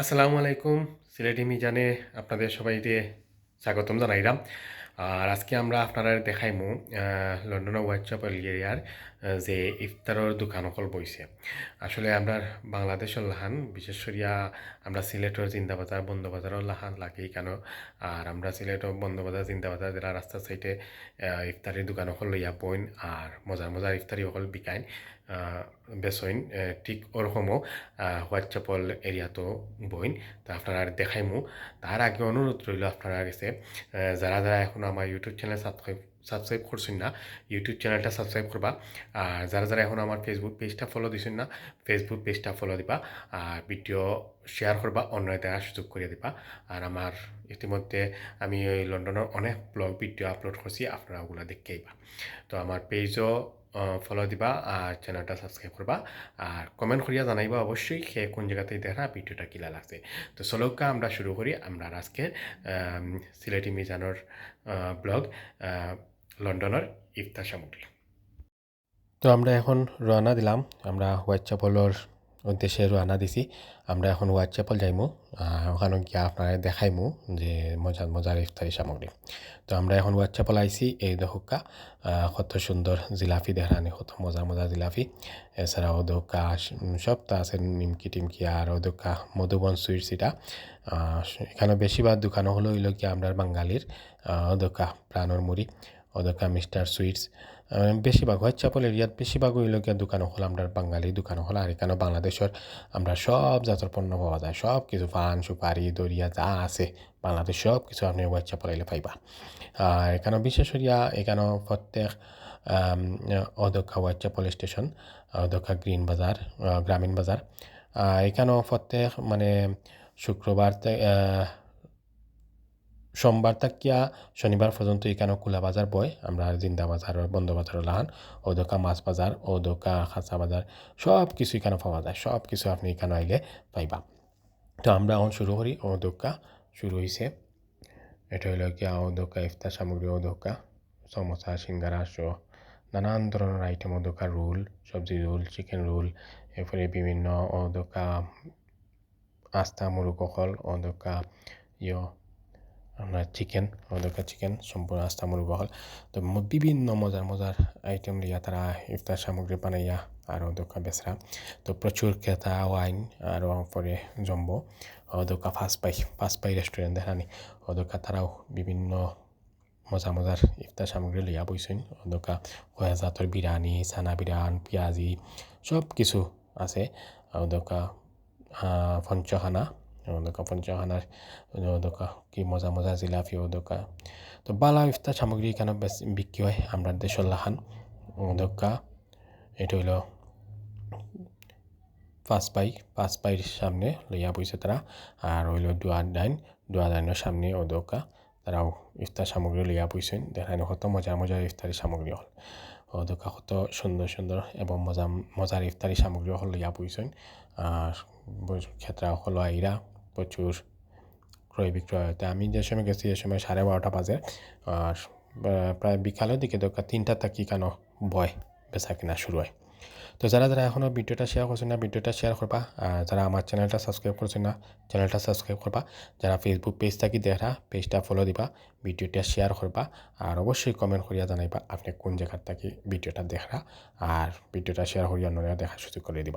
আসসালামু আলাইকুম সিলেটি মিজানে আপনাদের সবাইকে স্বাগতম জানাইলাম। আর আজকে আমরা আপনারা দেখাইমু লন্ডনের হোয়াটসঅ্যাপ এরিয়ার যে ইফতারের দোকান অকল বইছে। আসলে আমরা বাংলাদেশের লাহান বিশেষ করিয়া আমরা সিলেটের জিন্দাবাজার বন্দবাজারও লাহান লাগে কেন? আর আমরা সিলেটের বন্দবাজার জিন্দাবাজার জেলা রাস্তার সাইডে ইফতারির দোকান অকল লইয়া বইন আর মজার মজার ইফতারি অকল বিকাইন আহ, বেচইন ঠিক ওরকমও হোয়াটসঅ্যাপল এরিয়াতো বইন। তো আপনারা দেখাইমু। তার আগে অনুরোধ রইল আপনারা আহ, যারা যারা এখন আমার ইউটিউব চ্যানেল সাবস্ক্রাইব সাবস্ক্রাইব করছেন না ইউটিউব চ্যানেলটা সাবস্ক্রাইব করবা আর যারা যারা এখন আমার ফেসবুক পেজটা ফলো দিছেন না ফেসবুক পেজটা ফলো দিবা আর ভিডিও শেয়ার করবা অন্য দেওয়ার সুযোগ করে দিবা। আর আমার ইতিমধ্যে আমি ওই লন্ডনের অনেক ব্লগ ভিডিও আপলোড করছি আপনারা ওগুলো দেখেইবা তো আমার পেজও ফলো দিবা আর চ্যানেলটা সাবস্ক্রাইব করবা আর কমেন্ট করিয়া জানাইবা অবশ্যই সে কোন জায়গাতে দেখা ভিডিওটা কিলা লাগছে তো চলকা আমরা শুরু করি। আমরা আজকে সিলেটি মিজানোর ব্লগ লন্ডনের ইফতার সামগ্রী। তো আমরা এখন রওনা দিলাম। আমরা হোয়াইট চ্যাপলের উদ্দেশ্যে রওনা দিছি। আমরা এখন হোয়াইট চ্যাপল যাইমু ওখানে গিয়া আপনারা দেখাইমু যে মজার মজার ইফতারি সামগ্রী। তো আমরা এখন হোয়াইট চ্যাপল আইছি, এই দোকা কত সুন্দর জিলাফি দেখানি কত মজার মজার জিলাফি এছাড়াও দোকা সবটা আছে নিমকি টিমকি, আর দোকা মধুবন সুইটস এটা। এখানে বেশিরভাগ দোকানও হলো হইল কি আমরা বাঙালির। দোকা প্রাণর মুড়ি। অদকা মিস্টার সুইটস বেশিরভাগ হোয়াইট চাপল এরিয়াত বেশিরভাগ হইল গিয়া দোকান হল, আমরা বাঙালি দোকান হল, আর এখানে বাংলাদেশের, আমরা সব জাতের পণ্য পাওয়া যায়, সব কিছু পান সুপারি দরিয়া যা আছে, বাংলাদেশ সব কিছু আপনি হোয়াইট চাপল এলে পাইবা। আর এখানে বিশেষ করিয়া এখানে প্রত্যেক অদক্ষা হোয়াইট চাপল স্টেশন অদক্ষা গ্রিন বাজার গ্রামীণ বাজার এখানেও প্রত্যেক মানে শুক্রবার সোমবার থাকিয়া শনিবার পর্যন্ত এখানে খোলা বাজার বয়? আমরা জিন্দা বাজার, বন্ধ বাজার লাহান ও দোকা মাছ বাজার ও দোকা খাঁচা বাজার সব কিছু এখানে পাওয়া যায়? সব কিছু আপনি এখানে আইলে পাইবা? তো আমরা এখন শুরু করি ও দোকা শুরু হয়েছে এটা হইল কি ও দোকা ইফতার সামগ্রী ও দোকা সমোসা, সিঙ্গারা সহ নানান ধরনের আইটেম ও দোকা রোল, সবজি রোল চিকেন রোল এরপরে বিভিন্ন ও দোকা আস্তা, মুরুগ অকল ও দোকা ইয় আপনার চিকেন ওদেরকে চিকেন সম্পূর্ণ আস্তা মুরগ হল তো বিভিন্ন মজার মজার আইটেম লিয়া তারা ইফতার সামগ্রী বানাইয়া আর ওদকা বেচরা। তো প্রচুর ক্রেতা ওয়াইন আর পরে জম্বো। পাই ফার্স্ট পাই রেস্টুরেন্ট দেখানি ওদকা তারাও বিভিন্ন মজা, মজার ইফতার সামগ্রী লিয়া বইছেন। ওদকা কয়া জাতর বিরিয়ানি চানা বিরিয়ান, পিঁয়াজি সব কিছু আছে ওদকা পঞ্চখানা ওদকা পঞ্চখানার ওদকা কি মজা মজা জিলাপি ওদকা তো বালা ইফতার সামগ্রী এখানে বিক্রি হয় আমরা দেশের লাহান ওদকা এটা হইল পাঁচ পাই পাঁচ পাইর সামনে লইয়া বইছে তারা আর হইল দুয়া ডাইন দুয়া ডাইনের সামনে ওদকা তারাও ইফতার সামগ্রী লইয়া বইছেন দেখানো কত মজার মজার ইফতারি সামগ্রী হল ওদকা কত সুন্দর সুন্দর এবং মজা মজার ইফতারি সামগ্রী হল লইয়া বইছেন আর ক্ষেত্রে হলো আইরা প্রচুর ক্রয় বিক্রয় হতে আমি যে সময় গেছি, এ সময় সাড়ে বারোটা বাজে। আর প্রায় বিকালের দিকে দরকার তিনটা থাকি কেন বয়, বেচা কিনা শুরু হয়। তো যারা যারা এখনও ভিডিওটা শেয়ার করছে না, ভিডিওটা শেয়ার করবা। আর যারা আমার চ্যানেলটা সাবস্ক্রাইব করছে না চ্যানেলটা সাবস্ক্রাইব করবা। যারা ফেসবুক পেজ থাকি দেখা পেজটা ফলো দিবা, ভিডিওটা শেয়ার করবা। আর অবশ্যই কমেন্ট করিয়া জানাইবা, আপনি কোন জায়গার থাকি ভিডিওটা দেখা আর ভিডিওটা শেয়ার করিয়া অন্যরা দেখার সুযোগ করে দিবা।